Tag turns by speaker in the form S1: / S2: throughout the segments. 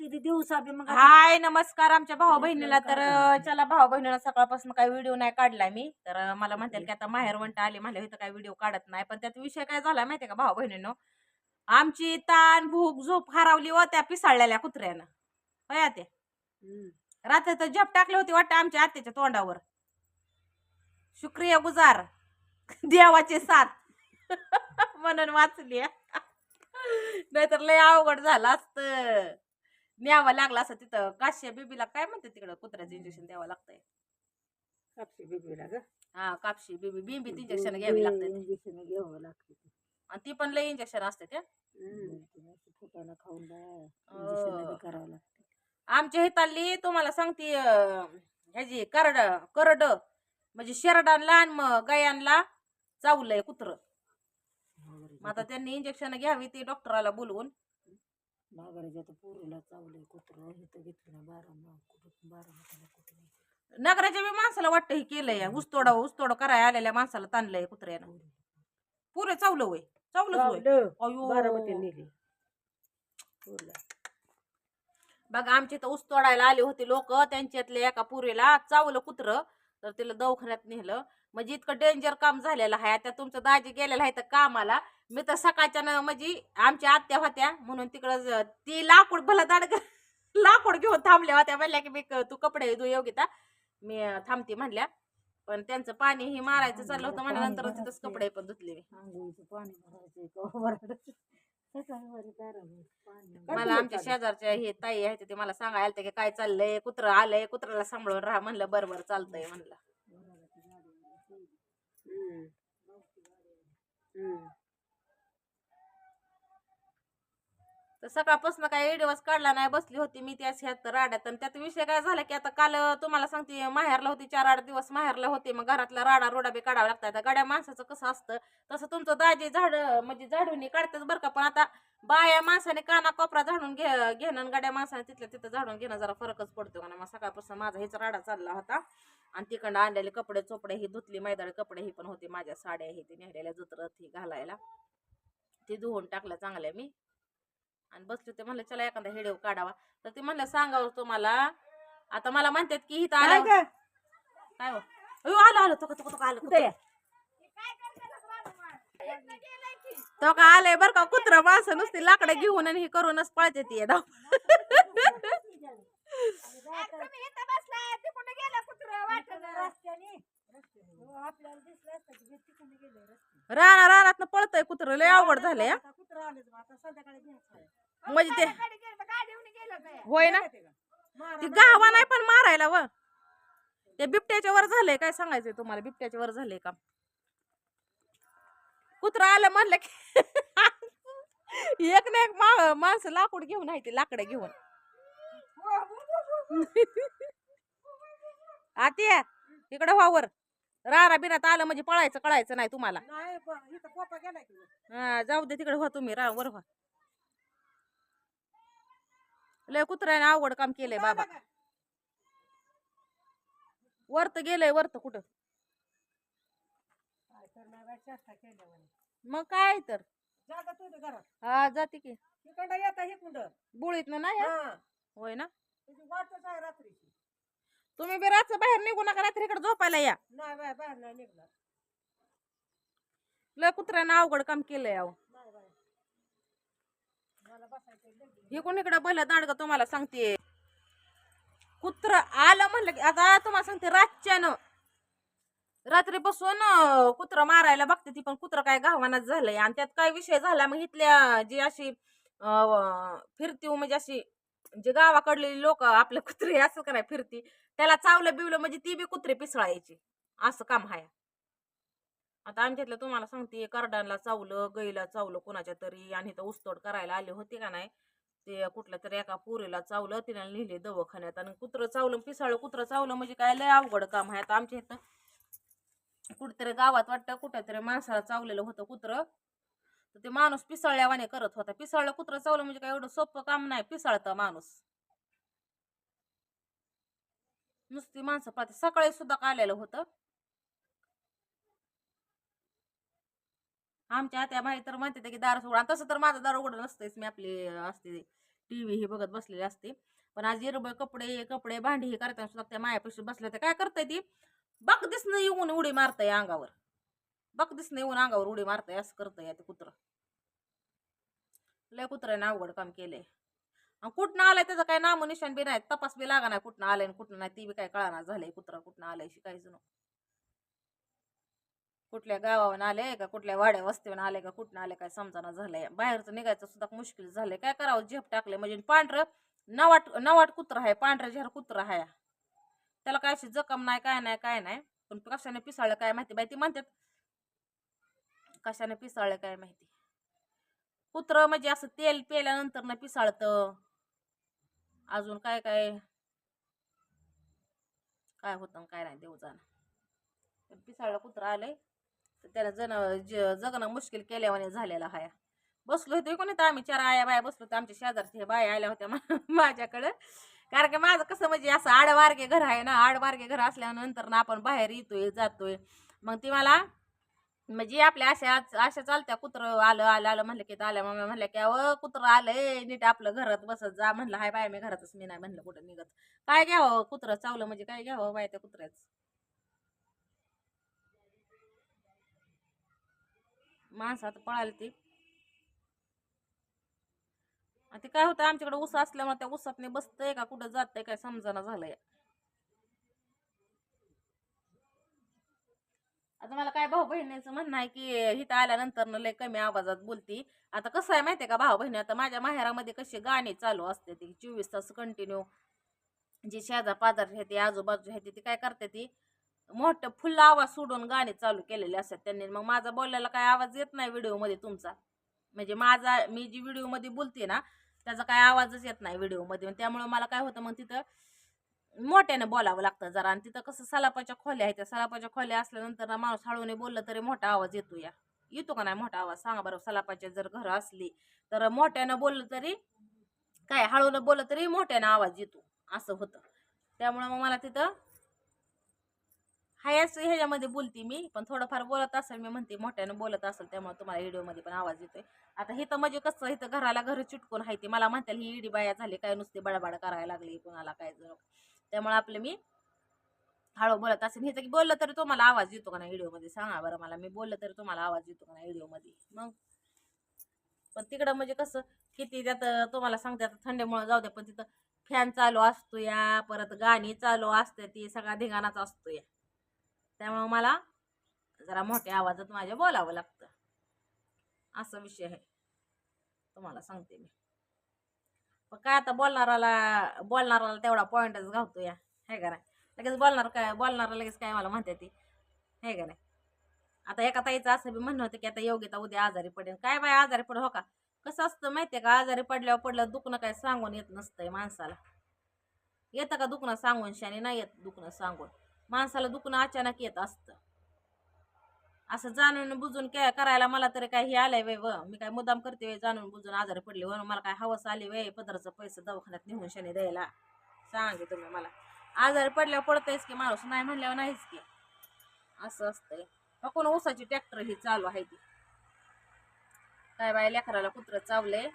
S1: किती दिवसा बी मग आता-
S2: हाय नमस्कार आमच्या भाऊ बहिणीला. तर अं, चला भाऊ बहिणीला सकाळपासून काही व्हिडिओ नाही काढलाय मी. तर अं, मला म्हणतील की आता माहेर वंट आली मला इथं काही व्हिडिओ काढत नाही. पण त्यात विषय काय झाला माहितीये का भाऊ बहिणीनो? आमची ताण भूक झोप हरवली व त्या पिसाळलेल्या कुत्र्यानं. होय ते
S1: हम्म.
S2: रात्री तर झप टाकली होती वाटतं आमच्या आत्याच्या तोंडावर. शुक्रिया गुजार देवाचे साथ. म्हणून वाचली. नाहीतर लय अवघड झालं असतं. न्यावं लागलं असं तिथं. काश्या बेबीला काय म्हणते तिकडं? कुत्र्याचं इंजेक्शन द्यावं लागतंय.
S1: कापशी बिबीला ग.
S2: हा कापशी बेबी. बिंबी इंजेक्शन घ्यावी लागते
S1: इंजेक्शन घ्यावं लागते
S2: आणि ती पण लय इंजेक्शन असते त्या.
S1: खाऊन. इंजेक्शन करावं लागते.
S2: आमच्या हिताली तुम्हाला सांगते ह्याची करड करड म्हणजे शेरडांना आणि मग गायांना चावलंय कुत्र. आता त्यांनी इंजेक्शन घ्यावी ते डॉक्टराला बोलवून.
S1: तर पोरीला चावलंय कुत्र इथं घेतलं ना बारा कुठं बारा माताला कुठं नाही.
S2: नगराच्या बी माणसाला वाटतं हे केलंय ऊसतोड ऊसतोड करायला आलेल्या माणसाला ताणलंय कुत्र्यानं पुरे चावलं चावलंच होय
S1: चावलं.
S2: अयो.
S1: बारामती नेली पोरीला.
S2: बघा आमच्या इथं ऊस तोडायला आले होते लोक त्यांच्यातल्या एका पुरीला चावलं कुत्र तर तिला दवाखान्यात नेलं म्हणजे इतकं डेंजर काम झालेलं आहे. आता तुमचं दाजी गेलेलं आहे तर कामाला. मी तर सकाळच्या न म्हणजे आमच्या आत्या होत्या म्हणून तिकडं ती लाकूड भला दाड लाकूड घेऊन थांबल्या होत्या. म्हणल्या की मी तू कपडे धु योगिता मी थांबते म्हणल्या. पण त्यांचं पाणी हे मारायचं चाललं होतं म्हणल्यानंतर तिथंच कपडे पण धुतले मला आमच्या शेजारच्या हे ताई आहेत ते मला सांगायला की काय चाललंय? कुत्र आलंय? कुत्र्याला सांभाळून राहा म्हणलं. बरं बरं चालतंय म्हणलं.
S1: हम्म. हम्म.
S2: तर सकाळपासून काय व्हिडिओच काढला नाही बसली होती मी त्या ह्यात राड्यात. आणि त्यात विषय काय झाला की आता काल तुम्हाला सांगते माहेरला होती चार आठ दिवस माहेरला होते. मग घरातला राडा रोडा बी काढावा लागतात. आता गाड्या माणसाचं कसं असतं तसं तुमचं दाजी झाड म्हणजे झाडून काढतात बरं का. पण आता बाया माणसाने काना कोपरा झाडून घे घेणं आणि गाड्या माणसाने तिथल्या तिथं झाडून घेणं जरा फरकच पडतो का ना मग सकाळपासून माझा हेच राडा चालला होता. आणि तिकडं आणलेले कपडे चोपडे ही धुतली मैदाळी कपडे ही पण होते. माझ्या साड्या ही ते नेहलेल्या जुत्रत ही घालायला. ते धुवून टाकलं चांगल्या मी. आणि बसले ते म्हणलं चला एखादा व्हिडिओ काढावा तर ते म्हणलं सांगावं तुम्हाला आता मला म्हणतात की इथं
S1: काय
S2: आलं
S1: गं?
S2: काय हो अयो, आलं आलं तो का तो का आलं
S1: कुठे?
S2: तो का आलंय बरं का कुत्र माणसं नुसती लाकडं घेऊन आणि हे करूनच पळते ती धाव
S1: हो.
S2: राणा रानात पळतय कुत्र लय अवघड झालंय हा.
S1: आता कुत्रं आलेच बा, आता संध्याकाळी घ्यायचं आहे.
S2: म्हणजे ते होय ना?
S1: मारा
S2: ती. गावा नाही पण मारायला व. ते बिबट्याच्या वर झालंय काय सांगायचंय तुम्हाला? बिबट्याच्या वर झालंय का? कुत्र आलं म्हणलं की एक ना एक मा- माणसं लाकूड घेऊन आहे ते लाकडं घेऊन. आत्या इकडं वावर रारा बिरात आलं म्हणजे पळायचं कळायचं नाही तुम्हाला.
S1: नाही पण इथं पोपा गेलाय की नाही?
S2: हा, जाऊ दे तिकडे व्हा तुम्ही रा वर व्हा. लय कुत्र्याने अवघड काम केलंय बाबा? वरत गेलंय वरत कुठं?
S1: काय करणार बाई, चेष्टा केल्यावानी.
S2: मग काय तर?
S1: घरात.
S2: हा जाते की.
S1: इकडं येता हे कुंड
S2: बुळीत नाही हा?
S1: हा.
S2: होय ना?
S1: तुझी वाटच आहे रात्रीची.
S2: तुम्ही बी रातचं बाहेर निघू नका रात्री इकडे झोपायला या.
S1: नाही बाय बाहेर नाही निघणार.
S2: लय कुत्र्यानं अवघड काम केलंय अहो.
S1: नाही बाय मला बसायचं लगेच.
S2: हे कोण इकडे पहिलं दांडग तुम्हाला सांगते? कुत्र आलं म्हणलं की आता तुम्हाला सांगते रातच्यानं. रात्रीपासून अं, कुत्रं मारायला बघते ती पण कुत्र काय गावानाच झालंय. आणि त्यात काय विषय झाला मग इथल्या जी अशी अं, फिरती म्हणजे अशी जे गावाकडलेली लोक आपले कुत्रे असं का नाही फिरती? त्याला चावलं बिवलं म्हणजे ती बी कुत्रे पिसळायची. असं काम आहे आता आमच्यातलं तुम्हाला सांगते करडांना चावलं गईला चावलं कोणाच्या तरी आणि इथं उस्तोड करायला आले होते का नाही ते कुठल्या तरी एका पोरीला चावलं तिला लिहिले दवाखान्यात आणि कुत्रं चावलं पिसाळलं कुत्रं चावलं म्हणजे काय लय अवघड काम आहे आता आमच्या इथं कुठेतरी गावात वाटतं कुठेतरी माणसाला चावलेलं होतं कुत्रं. तर ते माणूस पिसळल्यावाने करत होता. पिसळलं कुत्रं चावलं म्हणजे काय एवढं सोपं काम नाही पिसळतं माणूस. नुसती माणसं पाहते. सकाळी सुद्धा आलेलं होतं. आमच्या आत्या भाई तर म्हणते की दार उघड तसं तर माझं दार उघड नसतंच मी आपली असते टी व्ही ही बघत बसलेली असते. पण आज हिरबळ कपडे कपडे भांडी हे करताना सुद्धा त्या मायापाशी बसल्या तर काय करताय ती? बघ दिसणं येऊन उडी मारताय अंगावर. बघ दिसणं येऊन अंगावर उडी मारताय. असं करताय ते कुत्र. लय कुत्र्याने अवघड काम केलंय. आणि कुठनं आलंय त्याचं काय नामनिशान बी नाही तपास बी लागा नाही कुठनं आलंय आणि कुठनं नाही ती बी काय कळणार झालंय कुत्रा कुठनं आलंय शिकायचं नको. कुठल्या गावावर आले का कुठल्या वाड्या वस्तीवर आले का कुठनं आले काय समजाना झालंय. बाहेरचं निघायचं सुद्धा मुश्किल झालंय. काय करावं? झेप टाकले म्हणजे पांढरं नवाट नवाट कुत्रा आहे पांढरा झेर कुत्रा आहे त्याला काय अशी जखम नाही काय नाही काय नाही. पण कशाने पिसाळलं काय माहिती बाई? ती म्हणतात कशाने पिसाळलं काय माहिती? कुत्र म्हणजे असं तेल पेल्यानंतर ना पिसाळतं. अजून काय काय? काय होतं काय नाही देऊ जाणं. पिसाळला पिसाळलं कुत्र आलंय तर त्याला जण ज जगणं मुश्किल केल्यावाने झालेला हाया. बसलो होतो कोणी तर आम्ही चार आया बाया बसलो होतो आमच्या शेजारचे बाया आल्या होत्या माझ्याकडं. कारण की माझं कसं म्हणजे असं आडवारगे घर आहे ना आडवारगे घर असल्यानंतर ना आपण बाहेर येतोय जातोय. मग ती मला म्हणजे आपल्या अशा अशा चालत्या कुत्र आलं आलं आलं म्हणलं की आल्या मग म्हणलं की अव कुत्रं आलंय नीट आपलं घरात बसत जा. म्हणलं हाय बाय मी घरातच मी नाही. म्हणलं कुठं निघत? काय घ्यावं कुत्रं? चावलं म्हणजे काय घ्यावं बाय त्या कुत्र्याच? माणसात पळाली ती. ते काय होतं आमच्याकडे ऊस असल्यामुळे त्या ऊसात बसतंय का कुठं जातंय काय समजाना झालंय. आता मला काय भाऊ बहिणीचं म्हणणं आहे की इथं आल्यानंतर लय कमी आवाजात बोलती. आता कसं आहे माहितीये का भाऊ बहिणी आता माझ्या माहेरामध्ये कशी गाणी चालू असते ती चोवीस तास कंटिन्यू जे शेजा पाजार आहे ते आजूबाजू आहे ते काय करते ती मोठं फुल आवाज सोडून गाणी चालू केलेले असतात त्यांनी. मग माझा बोलायला काय आवाज येत नाही व्हिडिओमध्ये तुमचा. म्हणजे माझा मी जी व्हिडिओमध्ये बोलते ना त्याचा काय आवाजच येत नाही व्हिडिओमध्ये. त्यामुळे मला काय होतं मग तिथं मोठ्याने बोलावं लागतं जरा. आणि तिथं कसं सलापाच्या खोल्या आहेत त्या सलापाच्या खोल्या असल्यानंतर ना माणूस हळूने बोललं तरी मोठा आवाज येतो या. येतो का नाही मोठा आवाज? सांगा बरं सलापाच्या जर घर असली तर मोठ्यानं बोललं तरी काय हळूनं बोललं तरी मोठ्यानं आवाज येतो. असं होतं. त्यामुळं मग मला तिथं हायच ह्याच्यामध्ये बोलते मी पण थोडंफार बोलत असेल मी म्हणते मोठ्यानं बोलत असेल त्यामुळे तुम्हाला व्हिडिओमध्ये पण आवाज येतोय. आता इथं म्हणजे कसं इथं घराला घर चिटकून आहे ते मला म्हणतात ही इडी बाया झाली काय नुसती बडबड करायला लागली कुणाला काय जर त्यामुळे आपलं मी हळू बोलत असेल हे की बोललं तरी तुम्हाला आवाज येतो का नाही व्हिडिओमध्ये? सांगा बरं मला. मी बोललं तरी तुम्हाला आवाज येतो का नाही व्हिडिओमध्ये? मग? पण तिकडं म्हणजे कसं किती त्यात तुम्हाला सांगते आता थंडीमुळे जाऊ द्या पण तिथं फॅन चालू असतो या परत गाणी चालू असते ती सगळा धिंगाणाच असतो या. त्यामुळं मला जरा मोठ्या आवाजात माझ्या बोलावं लागतं. असा विषय आहे. तुम्हाला सांगते मी. पण काय आता बोलणाराला बोलणाराला तेवढा पॉईंटच घावतो या. हे का नाही? लगेच बोलणार काय बोलणारा लगेच काय मला म्हणते ती. हे का नाही? आता एका ताईचं असं बी म्हणणं होतं की आता योग्यता उद्या आजारी पडेल. काय बाय आजारी पडेल हो का? कसं असतं माहितीये का? आजारी पडल्यावर पडलं दुखणं काय सांगून येत नसतंय माणसाला. येतं का दुखणं सांगून? शाने नाही येत दुखणं सांगून. माणसाला दुखणं अचानक येत असतं. असं जाणून बुजून काय करायला मला तरी काय हे आलंय वय व. मी काय मुद्दाम करते वय जाणून बुजून आजारी पडले व. मला काय हवस आली वय. पदरचं पैसे दवाखान्यात निघून शनी द्यायला. सांगे तुम्ही मला. आजारी पडल्यावर पडतंयच की माणूस? नाही म्हणल्यावर नाहीच की. असं असतंय. कोण ऊसाची ट्रॅक्टर ही चालू आहे ती? काय बाय लेकराला कुत्र चावले?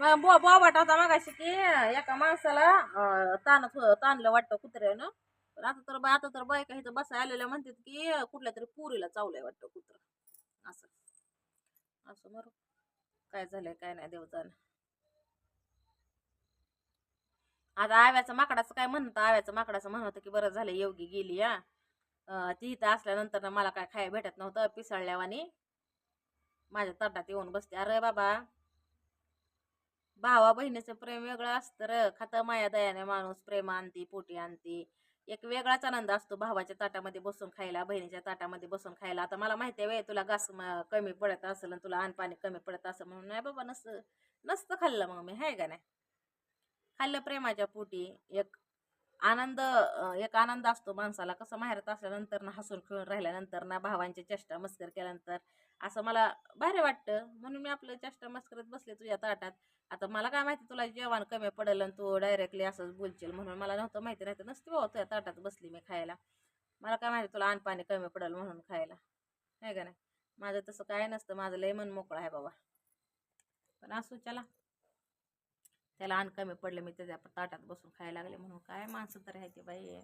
S2: बो बोबाट होता मागाशी की एका माणसाला ताण ताणलं वाटतं कुत्र्यानं. पण आता तर बाय आता तर बायका इथं बसाय आलेल्या म्हणतात की कुठल्या तरी पुरीला चावलंय वाटतं कुत्र. असं. असं बरं काय झालंय काय नाही देव आता आव्याचं माकडाचं काय म्हणतं आव्याचं माकडाचं म्हणत की बरं झालं योगी गेली या ती इथं असल्यानंतर ना मला काय खायला भेटत नव्हतं पिसळल्यावानी. माझ्या तटात येऊन बसते अरे बाबा भावा बहिणीचं प्रेम वेगळं असतं र. खातं माया दयाने माणूस प्रेम आणती पोटी आणती. एक वेगळाच आनंद असतो भावाच्या ताटामध्ये बसून खायला बहिणीच्या ताटामध्ये बसून खायला. आता मला माहिती आहे तुला घास कमी पडत असेल आणि तुला अन्नपाणी कमी पडत असेल म्हणून. नाही बाबा नसतं नसतं खाल्लं मग मी हाय का नाही? खाल्लं प्रेमाच्या पोटी एक आनंद एक आनंद असतो माणसाला. कसं माहेरात असल्यानंतर ना हसून खेळून राहिल्यानंतर ना भावांची चेष्टा मस्कर केल्यानंतर असं मला भारी वाटतं. म्हणून मी आपलं चेष्टा मस्करत बसले तुझ्या ताटात. आता मला काय माहिती तुला जेवण कमी पडेल आणि तू डायरेक्टली असंच बोलशील म्हणून मला नव्हतं माहिती नाही तर नसते बाबा तुझ्या ताटात बसली मी खायला. मला काय माहिती तुला पाणी कमी पडेल म्हणून खायला. आहे का नाही? माझं तसं काय नसतं. माझं लय मन मोकळं आहे बाबा. पण असू चला. त्याला अन्न कमी पडलं मी त्याच्या ताटात बसून खायला लागले म्हणून. काय माणसं तर आहे ते बाई.